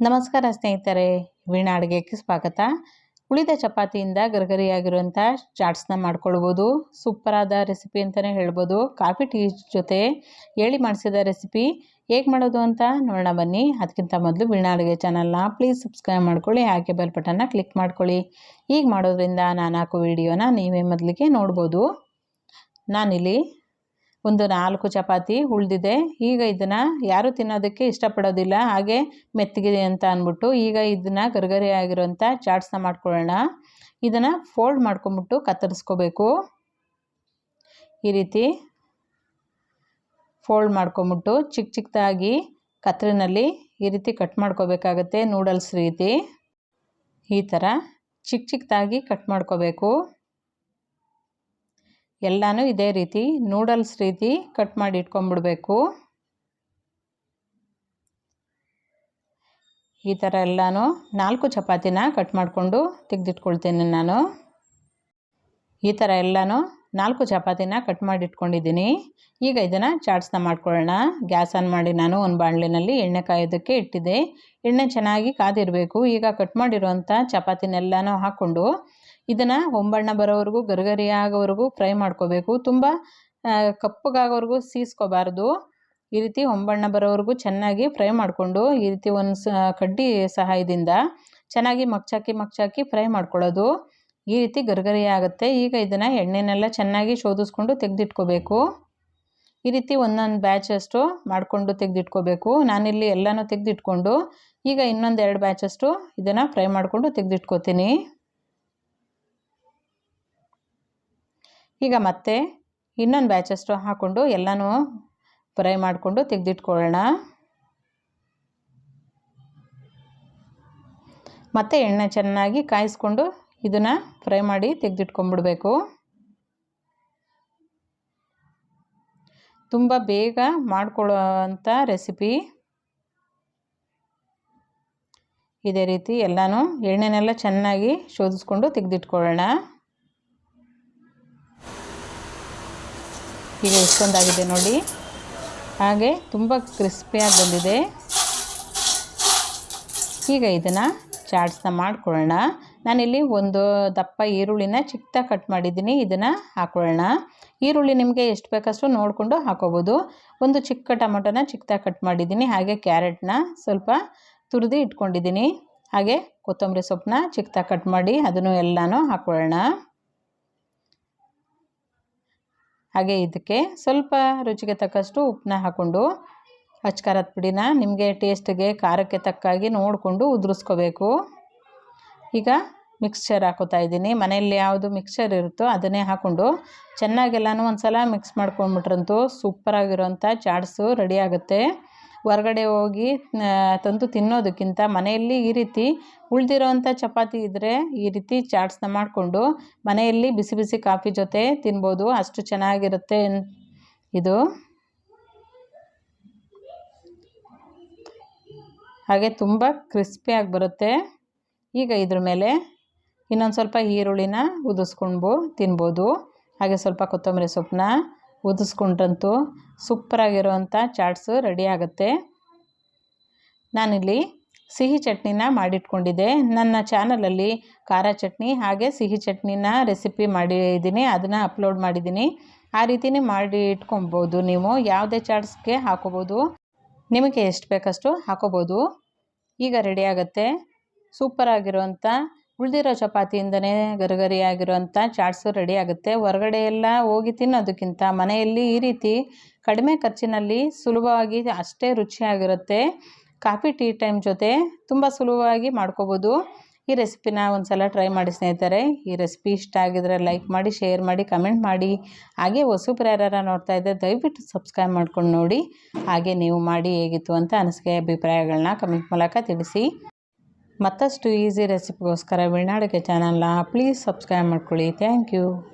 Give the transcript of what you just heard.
ನಮಸ್ಕಾರ ಸ್ನೇಹಿತರೆ ವೀಣಾ ಅಡುಗೆಗೆ ಸ್ವಾಗತ. ಉಳಿದ ಚಪಾತಿಯಿಂದ ಗರಿಗರಿಯಾಗಿರುವಂಥ ಚಾಟ್ಸ್ನ ಮಾಡ್ಕೊಳ್ಬೋದು. ಸೂಪರಾದ ರೆಸಿಪಿ ಅಂತಲೇ ಹೇಳ್ಬೋದು. ಕಾಫಿ, ಟೀ ಜೊತೆ ಹೇಳಿ ಮಾಡಿಸಿದ ರೆಸಿಪಿ ಹೇಗೆ ಮಾಡೋದು ಅಂತ ನೋಡೋಣ ಬನ್ನಿ. ಅದಕ್ಕಿಂತ ಮೊದಲು ವೀಣಾ ಅಡುಗೆ ಚಾನಲ್ನ ಪ್ಲೀಸ್ ಸಬ್ಸ್ಕ್ರೈಬ್ ಮಾಡ್ಕೊಳ್ಳಿ, ಹಾಗೆ ಬೆಲ್ ಬಟನ್ನ ಕ್ಲಿಕ್ ಮಾಡ್ಕೊಳ್ಳಿ. ಈಗ ಮಾಡೋದ್ರಿಂದ ನಾನು ಹಾಕೋ ವಿಡಿಯೋನ ನೀವೇ ಮೊದಲಿಗೆ ನೋಡ್ಬೋದು. ನಾನಿಲ್ಲಿ ಒಂದು ನಾಲ್ಕು ಚಪಾತಿ ಉಳಿದಿದೆ. ಈಗ ಇದನ್ನು ಯಾರು ತಿನ್ನೋದಕ್ಕೆ ಇಷ್ಟಪಡೋದಿಲ್ಲ. ಹಾಗೆ ಮೆತ್ತಗಿದೆ ಅಂತ ಅಂದ್ಬಿಟ್ಟು ಈಗ ಇದನ್ನು ಗರ್ಗರಿ ಆಗಿರೋಂಥ ಚಾಟ್ಸ್ನ ಮಾಡ್ಕೊಳ್ಳೋಣ. ಇದನ್ನು ಫೋಲ್ಡ್ ಮಾಡ್ಕೊಂಬಿಟ್ಟು ಕತ್ತರಿಸ್ಕೋಬೇಕು. ಈ ರೀತಿ ಫೋಲ್ಡ್ ಮಾಡ್ಕೊಂಬಿಟ್ಟು ಚಿಕ್ಕ ಚಿಕ್ಕದಾಗಿ ಕತ್ತರಿನಲ್ಲಿ ಈ ರೀತಿ ಕಟ್ ಮಾಡ್ಕೋಬೇಕಾಗತ್ತೆ ನೂಡಲ್ಸ್ ರೀತಿ. ಈ ಥರ ಚಿಕ್ಕ ಚಿಕ್ಕದಾಗಿ ಕಟ್ ಮಾಡ್ಕೋಬೇಕು. ಎಲ್ಲನೂ ಇದೇ ರೀತಿ ನೂಡಲ್ಸ್ ರೀತಿ ಕಟ್ ಮಾಡಿ ಇಟ್ಕೊಂಡ್ಬಿಡ್ಬೇಕು. ಈ ಥರ ಎಲ್ಲನೂ ನಾಲ್ಕು ಚಪಾತಿನ ಕಟ್ ಮಾಡಿಕೊಂಡು ತೆಗೆದಿಟ್ಕೊಳ್ತೇನೆ ನಾನು. ಈ ಥರ ಎಲ್ಲನೂ ನಾಲ್ಕು ಚಪಾತಿನ ಕಟ್ ಮಾಡಿ ಇಟ್ಕೊಂಡಿದ್ದೀನಿ ಈಗ ಇದನ್ನು ಚಾಟ್ಸ್ನ ಮಾಡ್ಕೊಳ್ಳೋಣ. ಗ್ಯಾಸ್ ಆನ್ ಮಾಡಿ ನಾನು ಒಂದು ಬಾಣಲಿನಲ್ಲಿ ಎಣ್ಣೆ ಕಾಯೋದಕ್ಕೆ ಇಟ್ಟಿದ್ದೆ. ಎಣ್ಣೆ ಚೆನ್ನಾಗಿ ಕಾದಿರಬೇಕು. ಈಗ ಕಟ್ ಮಾಡಿರುವಂಥ ಚಪಾತಿನೆಲ್ಲನೂ ಹಾಕ್ಕೊಂಡು ಇದನ್ನು ಹೊಂಬಣ್ಣ ಬರೋವರೆಗೂ, ಗರಿಗರಿ ಆಗೋವರೆಗೂ ಫ್ರೈ ಮಾಡ್ಕೋಬೇಕು. ತುಂಬ ಕಪ್ಪಗಾಗೋವರೆಗೂ ಸೀಸ್ಕೋಬಾರ್ದು. ಈ ರೀತಿ ಹೊಂಬಣ್ಣ ಬರೋವರೆಗೂ ಚೆನ್ನಾಗಿ ಫ್ರೈ ಮಾಡಿಕೊಂಡು, ಈ ರೀತಿ ಒಂದು ಸ, ಕಡ್ಡಿ ಸಹಾಯದಿಂದ ಚೆನ್ನಾಗಿ ಮಗ್ಚಾಕಿ ಮಗ್ಚಾಕಿ ಫ್ರೈ ಮಾಡ್ಕೊಳ್ಳೋದು. ಈ ರೀತಿ ಗರಿಗರಿ ಆಗುತ್ತೆ. ಈಗ ಇದನ್ನು ಎಣ್ಣೆನೆಲ್ಲ ಚೆನ್ನಾಗಿ ಶೋಧಿಸ್ಕೊಂಡು ತೆಗೆದಿಟ್ಕೋಬೇಕು. ಈ ರೀತಿ ಒಂದೊಂದು ಬ್ಯಾಚಷ್ಟು ಮಾಡಿಕೊಂಡು ತೆಗೆದಿಟ್ಕೋಬೇಕು. ನಾನಿಲ್ಲಿ ಎಲ್ಲನೂ ತೆಗೆದಿಟ್ಕೊಂಡು ಈಗ ಇನ್ನೊಂದು ಎರಡು ಬ್ಯಾಚಷ್ಟು ಇದನ್ನು ಫ್ರೈ ಮಾಡಿಕೊಂಡು ತೆಗೆದಿಟ್ಕೋತೀನಿ. ಈಗ ಮತ್ತೆ ಇನ್ನೊಂದು ಬ್ಯಾಚಷ್ಟು ಹಾಕ್ಕೊಂಡು ಎಲ್ಲನೂ ಫ್ರೈ ಮಾಡಿಕೊಂಡು ತೆಗೆದಿಟ್ಕೊಳ್ಳೋಣ. ಮತ್ತೆ ಎಣ್ಣೆ ಚೆನ್ನಾಗಿ ಕಾಯಿಸ್ಕೊಂಡು ಇದನ್ನು ಫ್ರೈ ಮಾಡಿ ತೆಗೆದಿಟ್ಕೊಂಡ್ಬಿಡ್ಬೇಕು ತುಂಬ ಬೇಗ ಮಾಡ್ಕೊಳ್ಳೋ ಅಂಥ ರೆಸಿಪಿ. ಇದೇ ರೀತಿ ಎಲ್ಲನೂ ಎಣ್ಣೆನೆಲ್ಲ ಚೆನ್ನಾಗಿ ಶೋಧಿಸ್ಕೊಂಡು ತೆಗೆದಿಟ್ಕೊಳ್ಳೋಣ. ಈಗ ಎಷ್ಟೊಂದಾಗಿದೆ ನೋಡಿ. ಹಾಗೆ ತುಂಬ ಕ್ರಿಸ್ಪಿಯಾಗಿ ಬಂದಿದೆ. ಈಗ ಇದನ್ನು ಚಾಟ್ಸ್ನ ಮಾಡ್ಕೊಳ್ಳೋಣ. ನಾನಿಲ್ಲಿ ಒಂದು ದಪ್ಪ ಈರುಳ್ಳಿನ ಚಿಕ್ಕದಾಗಿ ಕಟ್ ಮಾಡಿದ್ದೀನಿ. ಇದನ್ನು ಹಾಕೊಳ್ಳೋಣ. ಈರುಳ್ಳಿ ನಿಮಗೆ ಎಷ್ಟು ಬೇಕಷ್ಟು ನೋಡಿಕೊಂಡು ಹಾಕೋಬೋದು. ಒಂದು ಚಿಕ್ಕ ಟೊಮೊಟೊನ ಚಿಕ್ಕದಾಗಿ ಕಟ್ ಮಾಡಿದ್ದೀನಿ. ಹಾಗೆ ಕ್ಯಾರೆಟ್ನ ಸ್ವಲ್ಪ ತುರಿದು ಇಟ್ಕೊಂಡಿದ್ದೀನಿ. ಹಾಗೆ ಕೊತ್ತಂಬರಿ ಸೊಪ್ಪನ್ನ ಚಿಕ್ಕದಾಗಿ ಕಟ್ ಮಾಡಿ ಅದನ್ನು ಎಲ್ಲನೂ ಹಾಕೊಳ್ಳೋಣ. ಹಾಗೆ ಇದಕ್ಕೆ ಸ್ವಲ್ಪ ರುಚಿಗೆ ತಕ್ಕಷ್ಟು ಉಪ್ಪನ್ನ ಹಾಕ್ಕೊಂಡು ಅಚ್ಕಾರದ ಪುಡಿನ ನಿಮಗೆ ಟೇಸ್ಟ್ಗೆ, ಖಾರಕ್ಕೆ ತಕ್ಕಾಗಿ ನೋಡಿಕೊಂಡು ಉದುರಿಸ್ಕೋಬೇಕು. ಈಗ ಮಿಕ್ಸ್ಚರ್ ಹಾಕೋತಾ ಇದ್ದೀನಿ. ಮನೆಯಲ್ಲಿ ಯಾವುದು ಮಿಕ್ಸ್ಚರ್ ಇರುತ್ತೋ ಅದನ್ನೇ ಹಾಕ್ಕೊಂಡು ಚೆನ್ನಾಗೆಲ್ಲನೂ ಒಂದು ಸಲ ಮಿಕ್ಸ್ ಮಾಡ್ಕೊಂಡ್ಬಿಟ್ರಂತೂ ಸೂಪರಾಗಿರೋಂಥ ಚಾಟ್ಸು ರೆಡಿ ಆಗುತ್ತೆ. ಹೊರಗಡೆ ಹೋಗಿ ತಂದು ತಿನ್ನೋದಕ್ಕಿಂತ ಮನೆಯಲ್ಲಿ ಈ ರೀತಿ ಉಳಿದಿರೋವಂಥ ಚಪಾತಿ ಇದ್ದರೆ ಈ ರೀತಿ ಚಾಟ್ಸ್ನ ಮಾಡಿಕೊಂಡು ಮನೆಯಲ್ಲಿ ಬಿಸಿ ಬಿಸಿ ಕಾಫಿ ಜೊತೆ ತಿನ್ಬೋದು. ಅಷ್ಟು ಚೆನ್ನಾಗಿರುತ್ತೆ ಇದು. ಹಾಗೆ ತುಂಬ ಕ್ರಿಸ್ಪಿಯಾಗಿ ಬರುತ್ತೆ. ಈಗ ಇದ್ರ ಮೇಲೆ ಇನ್ನೊಂದು ಸ್ವಲ್ಪ ಈರುಳ್ಳಿನ ಉದಿಸ್ಕೊಂಡು ತಿನ್ಬೋದು. ಹಾಗೆ ಸ್ವಲ್ಪ ಕೊತ್ತಂಬರಿ ಸೊಪ್ಪನ್ನ ಉದಿಸ್ಕೊಂಡ್ರಂತೂ ಸೂಪರಾಗಿರುವಂಥ ಚಾಟ್ಸು ರೆಡಿ ಆಗುತ್ತೆ. ನಾನಿಲ್ಲಿ ಸಿಹಿ ಚಟ್ನಿನ ಮಾಡಿಟ್ಕೊಂಡಿದ್ದೆ. ನನ್ನ ಚಾನಲಲ್ಲಿ ಖಾರ ಚಟ್ನಿ ಹಾಗೆ ಸಿಹಿ ಚಟ್ನಿನ ರೆಸಿಪಿ ಮಾಡಿದ್ದೀನಿ, ಅದನ್ನು ಅಪ್ಲೋಡ್ ಮಾಡಿದ್ದೀನಿ. ಆ ರೀತಿನೇ ಮಾಡಿ ಇಟ್ಕೊಬೋದು ನೀವು. ಯಾವುದೇ ಚಾಟ್ಸ್ಗೆ ಹಾಕೋಬೋದು. ನಿಮಗೆ ಎಷ್ಟು ಬೇಕಷ್ಟು ಹಾಕೋಬೋದು. ಈಗ ರೆಡಿ ಆಗುತ್ತೆ. ಸೂಪರಾಗಿರುವಂಥ ಉಳಿದಿರೋ ಚಪಾತಿಯಿಂದನೇ ಗರಿಗರಿಯಾಗಿರುವಂಥ ಚಾಟ್ಸು ರೆಡಿ ಆಗುತ್ತೆ. ಹೊರಗಡೆ ಎಲ್ಲ ಹೋಗಿ ತಿನ್ನೋದಕ್ಕಿಂತ ಮನೆಯಲ್ಲಿ ಈ ರೀತಿ ಕಡಿಮೆ ಖರ್ಚಿನಲ್ಲಿ ಸುಲಭವಾಗಿ ಅಷ್ಟೇ ರುಚಿಯಾಗಿರುತ್ತೆ. ಕಾಫಿ, ಟೀ ಟೈಮ್ ಜೊತೆ ತುಂಬ ಸುಲಭವಾಗಿ ಮಾಡ್ಕೋಬೋದು. ಈ ರೆಸಿಪಿನ ಒಂದು ಸಲ ಟ್ರೈ ಮಾಡಿ ಸ್ನೇಹಿತರೆ. ಈ ರೆಸಿಪಿ ಇಷ್ಟ ಆಗಿದ್ರೆ ಲೈಕ್ ಮಾಡಿ, ಶೇರ್ ಮಾಡಿ, ಕಮೆಂಟ್ ಮಾಡಿ. ಹಾಗೆ ಹೊಸಬ್ರು ಯಾರು ನೋಡ್ತಾ ಇದ್ದರೆ ದಯವಿಟ್ಟು ಸಬ್ಸ್ಕ್ರೈಬ್ ಮಾಡ್ಕೊಂಡು ನೋಡಿ. ಹಾಗೆ ನೀವು ಮಾಡಿ ಹೇಗಿತ್ತು ಅಂತ ಅನಿಸಿಕೆ ಅಭಿಪ್ರಾಯಗಳನ್ನ ಕಮೆಂಟ್ ಮೂಲಕ ತಿಳಿಸಿ. ಮತ್ತಷ್ಟು ಈಸಿ ರೆಸಿಪಿಗೋಸ್ಕರ ವೀಣಾಡಿಕೆ ಚಾನಲ್ನ ಪ್ಲೀಸ್ ಸಬ್ಸ್ಕ್ರೈಬ್ ಮಾಡ್ಕೊಳ್ಳಿ. Thank you.